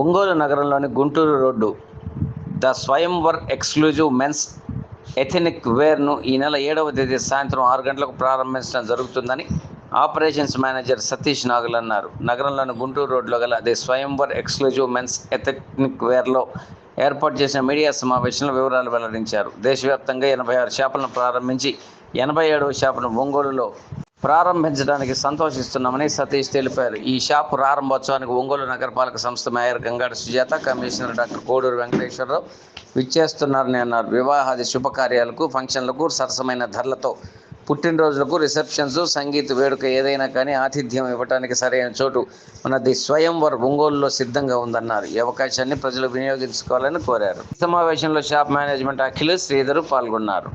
ఒంగోలు నగరంలోని Guntur road the Swayamvar exclusive men's ethnic వేర్ను ఈ నెల ఏడవ తేదీ సాయంత్రం ఆరు గంటలకు ప్రారంభించడం జరుగుతుందని ఆపరేషన్స్ మేనేజర్ సతీష్ నాగుల్ అన్నారు. నగరంలోని గుంటూరు రోడ్లో గల the Swayamvar exclusive men's ethnic వేర్లో ఏర్పాటు చేసిన మీడియా సమావేశంలో వివరాలు వెల్లడించారు. దేశవ్యాప్తంగా ఎనభై ఆరు షాపులను ప్రారంభించి ఎనభై ఏడవ షాపును ఒంగోలులో ప్రారంభించడానికి సంతోషిస్తున్నామని సతీష్ తెలిపారు. ఈ షాప్ ప్రారంభోత్సవానికి ఒంగోలు నగరపాలక సంస్థ mayor Gangada Sujatha commissioner doctor Koduru Venkateswararao విచ్చేస్తున్నారని అన్నారు. వివాహాది శుభకార్యాలకు ఫంక్షన్లకు సరసమైన ధరలతో పుట్టినరోజులకు రిసెప్షన్స్ సంగీత వేడుక ఏదైనా కానీ ఆతిథ్యం ఇవ్వడానికి సరైన చోటు మనది స్వయంవర్ ఒంగోలులో సిద్ధంగా ఉందన్నారు. ఈ అవకాశాన్ని ప్రజలు వినియోగించుకోవాలని కోరారు. సమావేశంలో షాప్ మేనేజ్మెంట్ అఖిల్ శ్రీధరు పాల్గొన్నారు.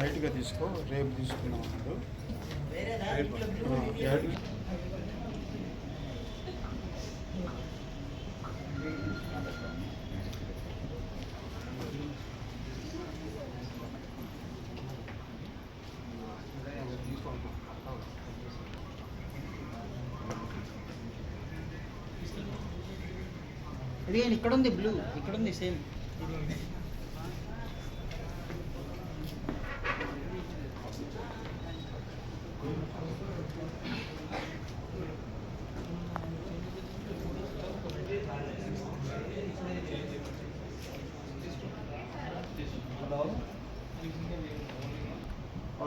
హైట్గా తీసుకో రేపు తీసుకున్నాం అన్నాడు. ఇది ఇక్కడ ఉంది బ్లూ ఇక్కడ ఉంది సేమ్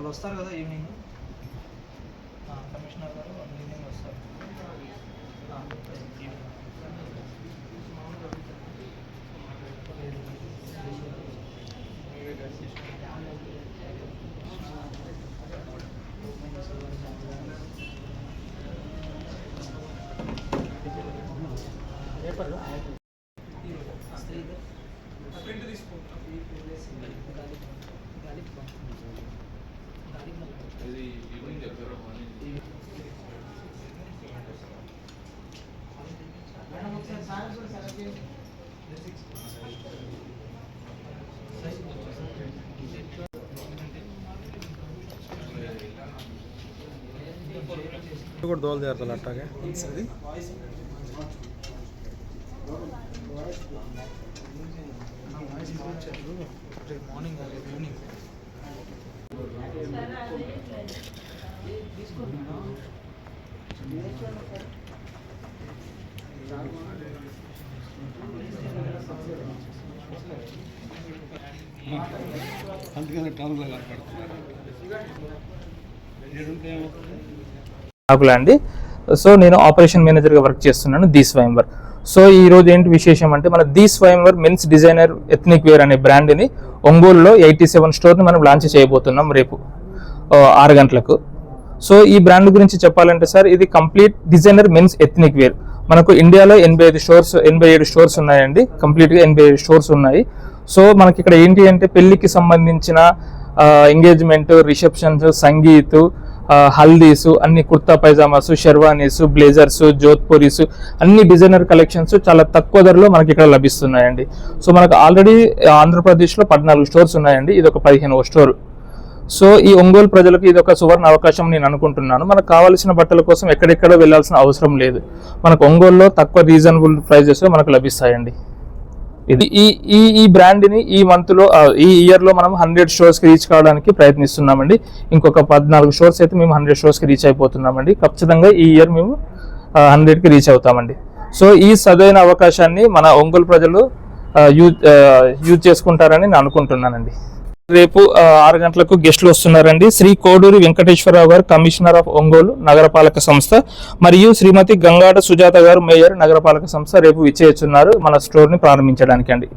వాళ్ళు వస్తారు కదా ఈవినింగ్ కమిషనర్ గారు వాళ్ళు ఈవినింగ్ వస్తారు ఆ, ఈవినింగ్. పేపర్లో ఇది కూడా దోలు తీరుతుంది అట్టాగే రేపు మార్నింగ్ రేపు ఈవినింగ్ అందుకని టౌన్లో కనపడుతున్నారు అండి సో నేను ఆపరేషన్ మేనేజర్గా వర్క్ చేస్తున్నాను ది స్వయంవర్. సో ఈ రోజు ఏంటి విశేషం అంటే మన the Swayamvar men's designer ethnic wear అనే బ్రాండ్ని ఒంగోలులో ఎయిటీ సెవెన్ స్టోర్ని మనం లాంచ్ చేయబోతున్నాం రేపు ఆరు గంటలకు. సో ఈ బ్రాండ్ గురించి చెప్పాలంటే సార్ ఇది complete designer men's ethnic wear. మనకు ఇండియాలో ఎనభై ఐదు స్టోర్స్ ఎనభై ఏడు స్టోర్స్ ఉన్నాయండి. కంప్లీట్గా ఎనభై ఏడు స్టోర్స్ ఉన్నాయి. సో మనకి ఇక్కడ ఏంటి అంటే పెళ్ళికి సంబంధించిన ఎంగేజ్మెంట్ రిసెప్షన్స్ సంగీత్ హల్దీసు హల్దీస్ అన్ని కుర్తా పైజామాస్ షెర్వానీస్ బ్లేజర్స్ జోధ్పూరీస్ అన్ని డిజైనర్ కలెక్షన్స్ చాలా తక్కువ ధరలో మనకి ఇక్కడ లభిస్తున్నాయండి. సో మనకు ఆల్రెడీ ఆంధ్రప్రదేశ్లో పద్నాలుగు స్టోర్స్ ఉన్నాయండి. ఇది ఒక పదిహేనవ స్టోర్. సో ఈ ఒంగోలు ప్రజలకు ఇది ఒక సువర్ణ అవకాశం నేను అనుకుంటున్నాను. మనకు కావాల్సిన బట్టల కోసం ఎక్కడెక్కడ వెళ్ళాల్సిన అవసరం లేదు. మనకు ఒంగోలులో తక్కువ రీజనబుల్ ప్రైజెస్ మనకు లభిస్తాయండి. ఇది ఈ ఈ ఈ బ్రాండ్ని ఈ మంత్లో ఈ ఇయర్లో మనం హండ్రెడ్ షోస్కి రీచ్ కావడానికి ప్రయత్నిస్తున్నామండి. ఇంకొక పద్నాలుగు షోస్ అయితే మేము హండ్రెడ్ షోస్కి రీచ్ అయిపోతున్నామండి. ఖచ్చితంగా ఈ ఇయర్ మేము హండ్రెడ్కి రీచ్ అవుతామండి. సో ఈ సదైన అవకాశాన్ని మన ఒంగోలు ప్రజలు యూజ్ యూజ్ చేసుకుంటారని నేను అనుకుంటున్నానండి. రేపు ఆరు గంటలకు గెస్టులు వస్తున్నారండి. శ్రీ కోడూరి వెంకటేశ్వరరావు గారు కమిషనర్ ఆఫ్ ఒంగోలు నగరపాలక సంస్థ మరియు శ్రీమతి గంగాడ సుజాత గారు మేయర్ నగరపాలక సంస్థ రేపు విచ్చేస్తున్నారు మన స్టోర్ని ప్రారంభించడానికి అండి